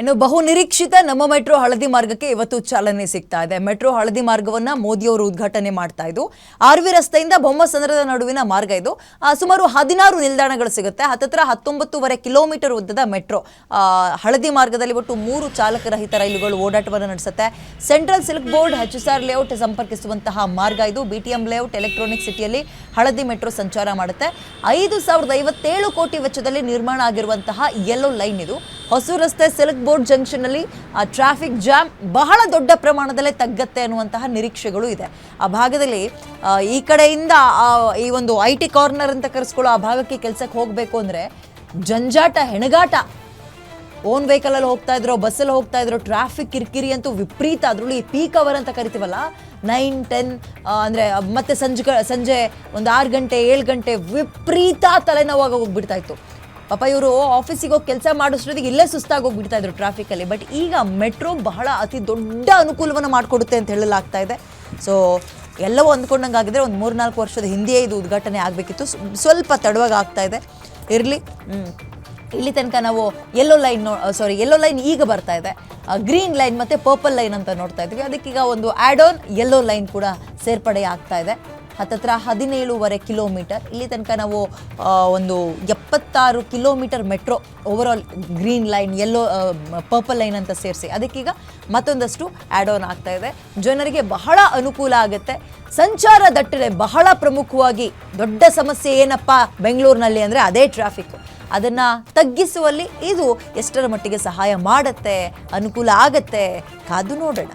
ಇನ್ನು ಬಹು ನಿರೀಕ್ಷಿತ ನಮ್ಮ ಮೆಟ್ರೋ ಹಳದಿ ಮಾರ್ಗಕ್ಕೆ ಇವತ್ತು ಚಾಲನೆ ಸಿಗ್ತಾ ಇದೆ. ಮೆಟ್ರೋ ಹಳದಿ ಮಾರ್ಗವನ್ನ ಮೋದಿಯವರು ಉದ್ಘಾಟನೆ ಮಾಡ್ತಾ ಇದ್ದು ಆರ್ ವಿ ರಸ್ತೆಯಿಂದ ಬೊಮ್ಮಸಂದ್ರದ ನಡುವಿನ ಮಾರ್ಗ ಇದು. ಸುಮಾರು ಹದಿನಾರು ನಿಲ್ದಾಣಗಳು ಸಿಗುತ್ತೆ. ಹತ್ತತ್ರ ಹತ್ತೊಂಬತ್ತೂವರೆ ಕಿಲೋಮೀಟರ್ ಉದ್ದದ ಮೆಟ್ರೋ. ಹಳದಿ ಮಾರ್ಗದಲ್ಲಿ ಒಟ್ಟು ಮೂರು ಚಾಲಕರಹಿತ ರೈಲುಗಳು ಓಡಾಟವನ್ನು ನಡೆಸುತ್ತೆ. Central silk board, H S R layout ಸಂಪರ್ಕಿಸುವಂತಹ ಮಾರ್ಗ ಇದು. B T M layout, electronic ಸಿಟಿಯಲ್ಲಿ ಹಳದಿ ಮೆಟ್ರೋ ಸಂಚಾರ ಮಾಡುತ್ತೆ. ಐದು ಸಾವಿರದ ಐವತ್ತೇಳು ಕೋಟಿ ವೆಚ್ಚದಲ್ಲಿ ನಿರ್ಮಾಣ ಆಗಿರುವಂತಹ ಯೆಲ್ಲೋ ಲೈನ್ ಇದು. ಹೊಸೂರು ರಸ್ತೆ ಸಿಲ್ಕ್ ಬೋರ್ಡ್ ಜಂಕ್ಷನ್ ಅಲ್ಲಿ ಟ್ರಾಫಿಕ್ ಜಾಮ್ ಬಹಳ ದೊಡ್ಡ ಪ್ರಮಾಣದಲ್ಲೇ ತಗ್ಗತ್ತೆ ಅನ್ನುವಂತಹ ನಿರೀಕ್ಷೆಗಳು ಇದೆ. ಆ ಭಾಗದಲ್ಲಿ ಈ ಕಡೆಯಿಂದ ಈ ಒಂದು ಐ ಟಿ ಕಾರ್ನರ್ ಅಂತ ಕರೆಸ್ಕೊಳ್ಳೋ ಆ ಭಾಗಕ್ಕೆ ಕೆಲಸಕ್ಕೆ ಹೋಗಬೇಕು ಅಂದ್ರೆ ಜಂಜಾಟ, ಹೆಣಗಾಟ. ಓನ್ ವೆಹಿಕಲ್ ಅಲ್ಲಿ ಹೋಗ್ತಾ ಇದ್ರು ಬಸ್ಸಲ್ಲಿ ಹೋಗ್ತಾ ಇದ್ರು ಟ್ರಾಫಿಕ್ ಕಿರಿಕಿರಿ ಅಂತೂ ವಿಪರೀತ. ಅದರಲ್ಲೂ ಪೀಕ್ ಅವರ್ ಅಂತ ಕರಿತೀವಲ್ಲ ನೈನ್ ಟೆನ್ ಅಂದರೆ ಮತ್ತೆ ಸಂಜೆ ಸಂಜೆ ಒಂದು ಆರು ಗಂಟೆ, ಏಳು ಗಂಟೆ ವಿಪರೀತ ತಲೆನೋವಾಗ ಹೋಗ್ಬಿಡ್ತಾ ಇತ್ತು. ಪಾಪ ಇವರು ಆಫೀಸಿಗೆ ಹೋಗಿ ಕೆಲಸ ಮಾಡಿಸೋದಿಗೆ ಇಲ್ಲೇ ಸುಸ್ತಾಗಿ ಹೋಗ್ಬಿಡ್ತಾ ಇದ್ರು ಟ್ರಾಫಿಕಲ್ಲಿ ಬಟ್ ಈಗ ಮೆಟ್ರೋ ಬಹಳ ಅತಿ ದೊಡ್ಡ ಅನುಕೂಲವನ್ನು ಮಾಡಿಕೊಡುತ್ತೆ ಅಂತ ಹೇಳಲಾಗ್ತಾ ಇದೆ. ಸೊ ಎಲ್ಲವೂ ಅಂದ್ಕೊಂಡಂಗೆ ಆಗಿದ್ರೆ ಒಂದು ಮೂರ್ನಾಲ್ಕು ವರ್ಷದ ಹಿಂದೆಯೇ ಇದು ಉದ್ಘಾಟನೆ ಆಗಬೇಕಿತ್ತು. ಸ್ವಲ್ಪ ತಡವಾಗಿ ಆಗ್ತಾ ಇದೆ. ಇರಲಿ ಇಲ್ಲಿ ತನಕ ನಾವು yellow line no sorry yellow line ಈಗ ಬರ್ತಾ ಇದೆ. ಗ್ರೀನ್ ಲೈನ್ ಮತ್ತು ಪರ್ಪಲ್ ಲೈನ್ ಅಂತ ನೋಡ್ತಾ ಇದ್ವಿ. ಅದಕ್ಕೀಗ ಒಂದು ಆ್ಯಡ್ ಆನ್ ಯೆಲ್ಲೋ ಲೈನ್ ಕೂಡ ಸೇರ್ಪಡೆ ಆಗ್ತಾ ಇದೆ. ಹತ್ತತ್ರ ಹದಿನೇಳುವರೆ ಕಿಲೋಮೀಟರ್. ಇಲ್ಲಿ ತನಕ ನಾವು ಒಂದು ಎಪ್ಪತ್ತಾರು kilometre metro overall green line yellow purple line ಅಂತ ಸೇರಿಸಿ. ಅದಕ್ಕೀಗ ಮತ್ತೊಂದಷ್ಟು ಆ್ಯಡ್ ಆನ್ ಆಗ್ತಾ ಇದೆ. ಜನರಿಗೆ ಬಹಳ ಅನುಕೂಲ ಆಗುತ್ತೆ. ಸಂಚಾರ ದಟ್ಟಣೆ ಬಹಳ ಪ್ರಮುಖವಾಗಿ ದೊಡ್ಡ ಸಮಸ್ಯೆ ಏನಪ್ಪ ಬೆಂಗಳೂರಿನಲ್ಲಿ ಅಂದರೆ ಅದೇ ಟ್ರಾಫಿಕ್ ಅದನ್ನು ತಗ್ಗಿಸುವಲ್ಲಿ ಇದು ಎಷ್ಟರ ಮಟ್ಟಿಗೆ ಸಹಾಯ ಮಾಡುತ್ತೆ, ಅನುಕೂಲ ಆಗತ್ತೆ ಕಾದು ನೋಡೋಣ.